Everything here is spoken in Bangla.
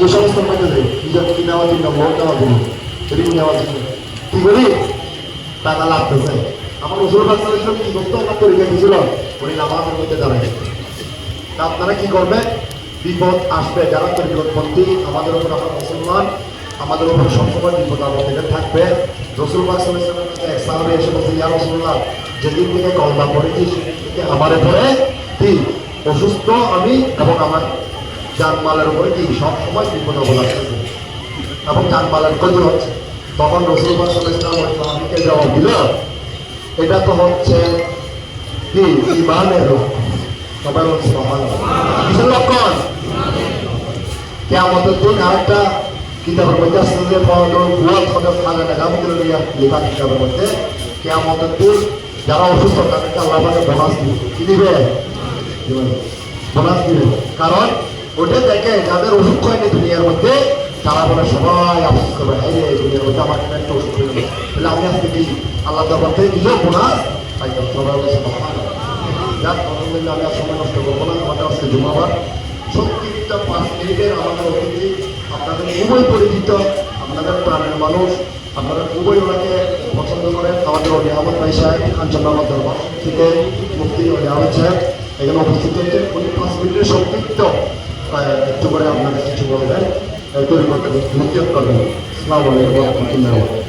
যে সমস্ত নেওয়ার জন্য আমার ওষুধ বাচ্চা কি করতো আমার পরীক্ষা দিয়েছিল উনি নামাজের মধ্যে দাঁড়ায় তা আপনারা কি করবে বিপদ আসবে, যারা তো বিপদপন্থী, আমাদের উপর আমরা মুসলমান, আমাদের উপর সবসময় বিপদ আমাদের থাকবে। যেদিন থেকে কলমা পড়েছি, সেদিন থেকে আমার উপরে কি? অসুস্থ আমি এবং আমার জানমালের উপরে কি সব সময় বিপদ আসতেছে এবং জানমালের ক্ষতি হচ্ছে তখন রসুল ইসলাম জবাব দিল এটা তো হচ্ছে কি? ইমানের মহান কিসের লক্ষণ কেমন দিন আরেকটা কিতাবের মধ্যে আসছে যে বুয়াল সদর খানা টাকা আমাদের লেখা কিতাবের মধ্যে কেমন দিন যারা অসুস্থ, তাদেরকে আল্লাহ বোনাস দিবে। কি দিবে। বোনাস দিবে। কারণ ওটা দেখে যাদের অসুখ হয়নি দুনিয়ার মধ্যে, তারা বলে, সবাই আফসোস করবে। এই রে দুনিয়ার মধ্যে আমার একটা অসুখ হয়ে গেল আমি আজকে কি আল্লাহ দরবার থেকে নিজেও বোনাস পাইতাম সবাই মহান যাক আমি আর সময় নষ্ট করব না। আমাদের আজকে জুমাবার। সত্যিটা পাঁচ মিনিটের আমাদের অতিথি। আপনাদের খুবই পরিচিত, আপনাদের প্রাণের মানুষ, আপনারা খুবই ওনাকে পছন্দ করেন। আমাদের অলি আহমদ ভাই সাহেব কাঞ্চনবাবার দরবার থেকে মুক্তি অলি আহমদ সাহেব, এখানে উপস্থিত হচ্ছেন উনি পাঁচ মিনিটের সংক্ষিপ্ত একটু করে আপনাদের কিছু বলবেন। মুক্তি করবেন আসসালামু আলাইকুম। রহমতুল্লাহ